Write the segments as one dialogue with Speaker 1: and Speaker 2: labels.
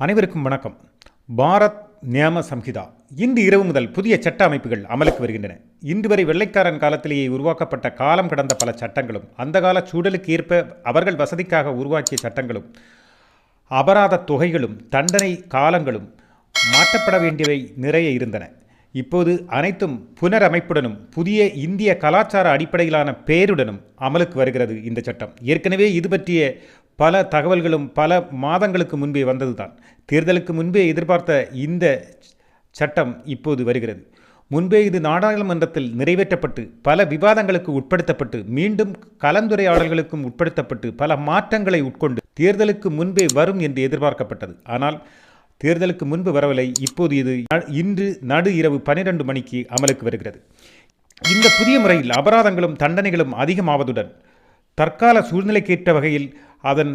Speaker 1: அனைவருக்கும் வணக்கம். பாரத் நியம சம்ஹிதா. இன்று இரவு முதல் புதிய சட்ட அமைப்புகள் அமலுக்கு வருகின்றன. இன்று வரை வெள்ளைக்காரன் காலத்திலேயே உருவாக்கப்பட்ட காலம் கடந்த பல சட்டங்களும் அந்த கால சூழலுக்கு ஏற்ப அவர்கள் வசதிக்காக உருவாக்கிய சட்டங்களும் அபராத தொகைகளும் தண்டனை காலங்களும் மாற்றப்பட வேண்டியவை நிறைய இருந்தன. இப்போது அனைத்தும் புனரமைப்புடனும் புதிய இந்திய கலாச்சார அடிப்படையிலான பெயருடனும் அமலுக்கு வருகிறது இந்த சட்டம். ஏற்கனவே இது பற்றிய பல தகவல்களும் பல மாதங்களுக்கு முன்பே வந்ததுதான். தேர்தலுக்கு முன்பே எதிர்பார்த்த இந்த சட்டம் இப்போது வருகிறது. முன்பே இது நாடாளுமன்றத்தில் நிறைவேற்றப்பட்டு பல விவாதங்களுக்கு உட்படுத்தப்பட்டு மீண்டும் கலந்துரையாடல்களுக்கும் உட்படுத்தப்பட்டு பல மாற்றங்களை உட்கொண்டு தேர்தலுக்கு முன்பே வரும் என்று எதிர்பார்க்கப்பட்டது. ஆனால் தேர்தலுக்கு முன்பு வரவில்லை. இப்போது இது இன்று நடு இரவு பனிரெண்டு மணிக்கு அமலுக்கு வருகிறது. இந்த புதிய முறையில் அபராதங்களும் தண்டனைகளும் அதிகமாவதுடன் தற்கால சூழ்நிலைக்கேற்ற வகையில் அதன்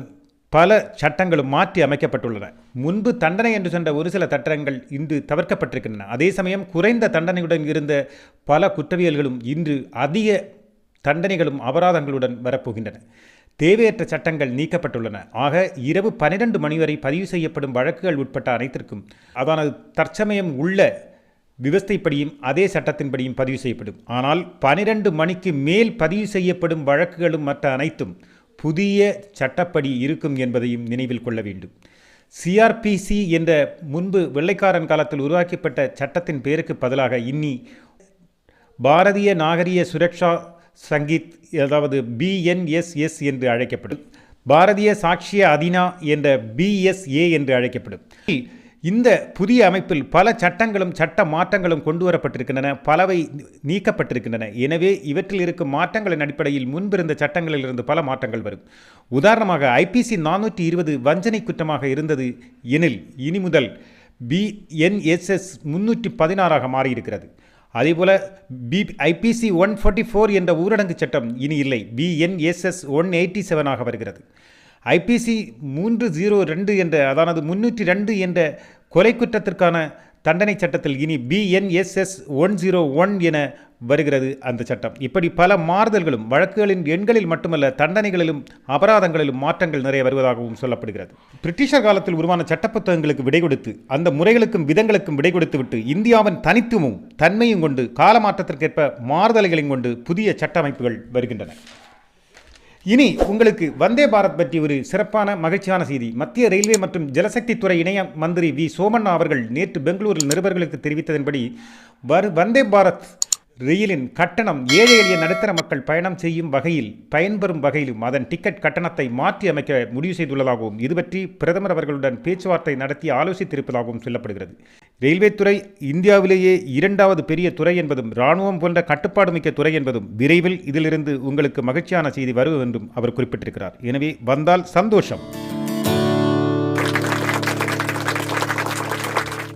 Speaker 1: பல சட்டங்களும் மாற்றி அமைக்கப்பட்டுள்ளன. முன்பு தண்டனை என்று சென்ற ஒரு சில சட்டங்கள் இன்று தவிர்க்கப்பட்டிருக்கின்றன. அதே சமயம் குறைந்த தண்டனையுடன் இருந்த பல குற்றவியல்களும் இன்று அதிக தண்டனைகளும் அபராதங்களுடன் வரப்போகின்றன. தேவையற்ற சட்டங்கள் நீக்கப்பட்டுள்ளன. ஆக இரவு பனிரெண்டு மணி வரை பதிவு செய்யப்படும் வழக்குகள் உட்பட்ட அனைத்திற்கும் அதானது தற்சமயம் உள்ள விவஸ்தைப்படியும் அதே சட்டத்தின்படியும் பதிவு செய்யப்படும். ஆனால் பனிரெண்டு மணிக்கு மேல் பதிவு செய்யப்படும் வழக்குகளும் மற்ற அனைத்தும் புதிய சட்டப்படி இருக்கும் என்பதையும் நினைவில் கொள்ள வேண்டும். சிஆர்பிசி என்ற முன்பு வெள்ளைக்காரன் காலத்தில் உருவாக்கப்பட்ட சட்டத்தின் பெயருக்கு பதிலாக இன்னி பாரதிய நாகரிக சுரக்ஷா சங்கீத் அதாவது பிஎன்எஸ்எஸ் என்று அழைக்கப்படும். பாரதிய சாட்சிய அதினா என்ற பிஎஸ்ஏ என்று அழைக்கப்படும். இந்த புதிய அமைப்பில் பல சட்டங்களும் சட்ட மாற்றங்களும் கொண்டு வரப்பட்டிருக்கின்றன பலவை நீக்கப்பட்டிருக்கின்றன. எனவே இவற்றில் இருக்கும் மாற்றங்களின் அடிப்படையில் முன்பிருந்த சட்டங்களிலிருந்து பல மாற்றங்கள் வரும். உதாரணமாக ஐபிசி நானூற்றி இருபது வஞ்சனை குற்றமாக இருந்தது எனில் இனி முதல் பிஎன்எஸ்எஸ் முன்னூற்றி பதினாறாக மாறியிருக்கிறது. அதேபோல P IPC one forty four என்ற ஊரடங்கு சட்டம் இனி இல்லை. பிஎன்எஸ்எஸ் ஒன் எயிட்டி செவனாக வருகிறது. ஐபிசி மூன்று ஜீரோ ரெண்டு என்ற அதானது முன்னூற்றி ரெண்டு என்ற கொலை குற்றத்திற்கான தண்டனை சட்டத்தில் இனி பிஎன்எஸ்எஸ் ஒன் ஜீரோ ஒன் என வருகிறது அந்த சட்டம். இப்படி பல மாறுதல்களும் வழக்குகளின் எண்களில் மட்டுமல்ல தண்டனைகளிலும் அபராதங்களிலும் மாற்றங்கள் நிறைய வருவதாகவும் சொல்லப்படுகிறது. பிரிட்டிஷர் காலத்தில் உருவான சட்டப்புத்தகங்களுக்கு விடை கொடுத்து அந்த முறைகளுக்கும் விதங்களுக்கும் விடை கொடுத்து விட்டு இந்தியாவின் தனித்துவமும் தன்மையும் கொண்டு காலமாற்றத்திற்கேற்ப மாறுதல்களையும் கொண்டு புதிய சட்ட அமைப்புகள் வருகின்றன. இனி உங்களுக்கு வந்தே பாரத் பற்றி ஒரு சிறப்பான மகிழ்ச்சியான செய்தி. மத்திய ரயில்வே மற்றும் ஜலசக்தி துறை இணைய மந்திரி வி சோமண்ணா அவர்கள் நேற்று பெங்களூரில் நிருபர்களுக்கு தெரிவித்ததன்படி வரு வந்தே பாரத் ரயிலின் கட்டணம் ஏழை எளிய நடுத்தர மக்கள் பயணம் செய்யும் வகையில் பயன்பெறும் வகையிலும் அதன் டிக்கெட் கட்டணத்தை மாற்றி அமைக்க முடிவு செய்துள்ளதாகவும் இது பற்றி பிரதமர் அவர்களுடன் பேச்சுவார்த்தை நடத்தி ஆலோசித்திருப்பதாகவும் சொல்லப்படுகிறது. ரயில்வே துறை இந்தியாவிலேயே இரண்டாவது பெரிய துறை என்பதும் இராணுவம் போன்ற கட்டுப்பாடு மிக்க துறை என்பதும் விரைவில் இதிலிருந்து உங்களுக்கு மகிழ்ச்சியான செய்தி வரும் என்றும் அவர் குறிப்பிட்டிருக்கிறார். எனவே வந்தால் சந்தோஷம்.